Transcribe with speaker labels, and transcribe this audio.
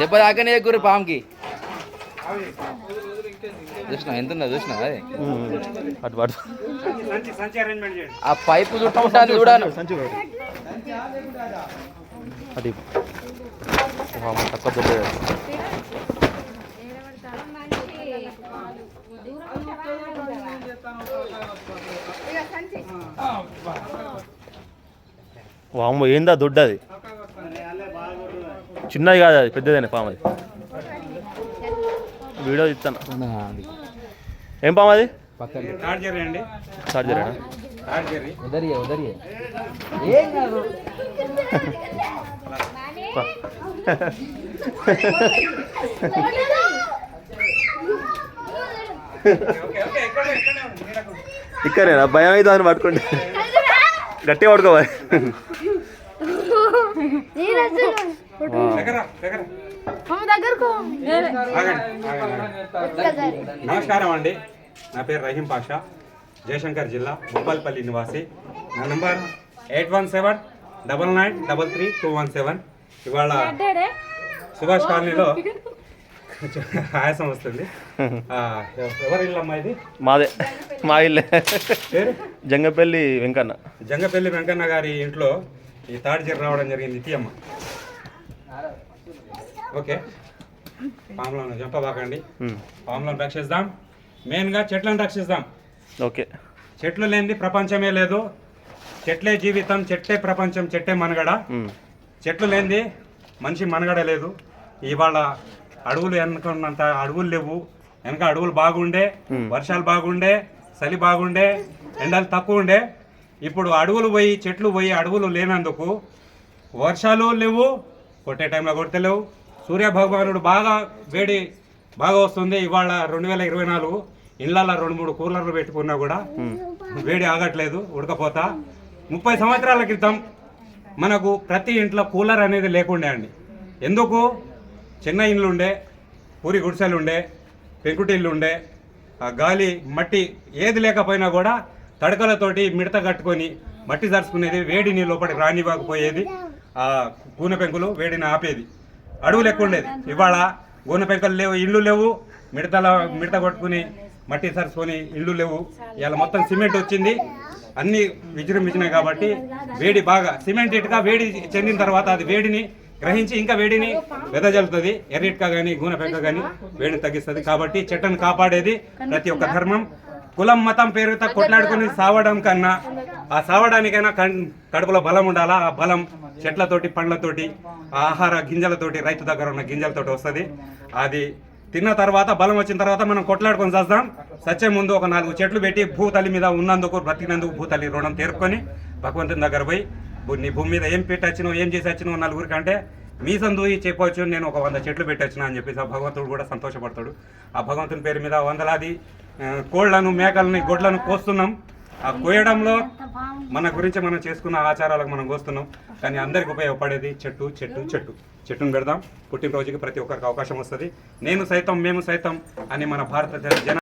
Speaker 1: దెబ్బ దాకానే ఎక్కువ పాముకి. చూసినా ఎంత ఉందో చూసినా అది. అటు పడు ఆ పైపు చుట్టుకుంటాను చూడాను.
Speaker 2: అది తక్కువ వామ్మ ఏందా దొడ్డు అది చిన్నది కాదు అది పెద్దదేనే పాము అది. వీడియో ఇస్తాను ఏం పాము అది?
Speaker 3: ఇక్కడే.
Speaker 2: ఇక్కడేనా? భయం అయితే అని పట్టుకోండి గట్టిగా పట్టుకోవాలి
Speaker 3: నమస్కారం అండి. నా పేరు రహీం పాషా. జయశంకర్ జిల్లా భూపాల్పల్లి నివాసి. నా number eight one seven double nine double three two one seven. ఇవాళ సుభాష్ కాలనీలో ఆయాసం వస్తుంది. ఆ, ఎవరి ఇల్లు అమ్మా ఇది?
Speaker 2: మాదే మా ఇల్లే.
Speaker 3: పేరు?
Speaker 2: జంగపల్లి వెంకన్న.
Speaker 3: జంగపల్లి వెంకన్న గారి ఇంట్లో ఈ తాడి చీర రావడం జరిగింది తీయమ్మ. ఓకే. పాములను చంపబాకండి.
Speaker 2: ఉమ్,
Speaker 3: పాములను రక్షిద్దాం మెయిన్గా చెట్లను రక్షిద్దాం
Speaker 2: ఓకే.
Speaker 3: చెట్లు లేనిది ప్రపంచమే లేదు. చెట్లే జీవితం చెట్టే ప్రపంచం చెట్టే మనగడ. చెట్లు లేనిది మనిషి మనగడ లేదు. ఇవాళ అడవులు వెనకున్నంత అడవులు లేవు. వెనక అడవులు బాగుండే. వర్షాలు బాగుండే చలి బాగుండే ఎండలు తక్కువ ఉండే. ఇప్పుడు అడవులు పోయి చెట్లు పోయి అడవులు లేనందుకు వర్షాలు లేవు కొట్టే టైంలో కొట్టలేవు. సూర్య భగవానుడు బాగా వేడి బాగా వస్తుంది. ఇవాళ రెండు వేల ఇరవై నాలుగు ఇళ్ళల్లో రెండు మూడు కూలర్లు పెట్టుకున్నా కూడా వేడి ఆగట్లేదు ఉడకపోతా. ముప్పై సంవత్సరాల క్రితం మనకు ప్రతి ఇంట్లో కూలర్ అనేది లేకుండే అండి. ఎందుకు? చిన్న ఇండ్లు ఉండే పూరి గుడిసెలు ఉండే పెంకుటిల్లు ఉండే ఆ గాలి మట్టి ఏది లేకపోయినా కూడా తడకలతోటి మిడత కట్టుకొని మట్టి జరుచుకునేది వేడిని లోపలికి రానివ్వకపోయేది ఆ గూనె పెంకులు వేడిని ఆపేది. అడవులు ఎక్కువ ఉండేది. ఇవాళ గూనె పెంకులు లేవు ఇళ్ళు లేవు. మిడతల మిడత కొట్టుకుని మట్టి సరుచుకొని ఇళ్ళు లేవు. ఇవాళ మొత్తం సిమెంట్ వచ్చింది. అన్నీ విజృంభించినాయి కాబట్టి వేడి బాగా సిమెంట్ ఇటుక వేడి చెందిన తర్వాత అది వేడిని గ్రహించి ఇంకా వేడిని వెదజల్లుతుంది. ఎర్రిట్క కానీ గూనె పెంక కానీ వేడిని తగ్గిస్తుంది. కాబట్టి చెట్టును కాపాడేది ప్రతి ఒక్క ధర్మం. కులం మతం పేరుతో కొట్లాడుకుని సావడం కన్నా ఆ సావడానికైనా కన్- కడుపులో బలం ఉండాలా? ఆ బలం చెట్లతోటి పండ్లతోటి ఆహార గింజలతోటి రైతు దగ్గర ఉన్న గింజలతోటి వస్తుంది. అది తిన్న తర్వాత బలం వచ్చిన తర్వాత మనం కొట్లాడుకొని చేద్దాం సచ్చే ముందు ఒక నాలుగు చెట్లు పెట్టి భూతలి మీద ఉన్నందుకు బ్రతికినందుకు భూతలి రుణం తీర్చుకొని భగవంతుని దగ్గర పోయి "భూ- నీ భూమి మీద ఏం పెట్టి వచ్చినావు ఏం చేసి వచ్చినావు నలుగురికి అంటే మీ సందూయి చెప్పవచ్చు నేను ఒక వంద చెట్లు పెట్టొచ్చిన అని చెప్పేసి ఆ భగవంతుడు కూడా సంతోషపడతాడు. ఆ భగవంతుని పేరు మీద వందలాది కోళ్ళను మేకలని గొడ్లను కోస్తున్నాం. ఆ కోయడంలో మన గురించి మనం చేసుకున్న ఆచారాలకు మనం కోస్తున్నాం. కానీ అందరికి ఉపయోగపడేది చెట్టు చెట్టు చెట్టు. చెట్టును పెడదాం. పుట్టినరోజుకి ప్రతి ఒక్కరికి అవకాశం వస్తుంది. నేను సైతం మేము సైతం అని మన భారత జన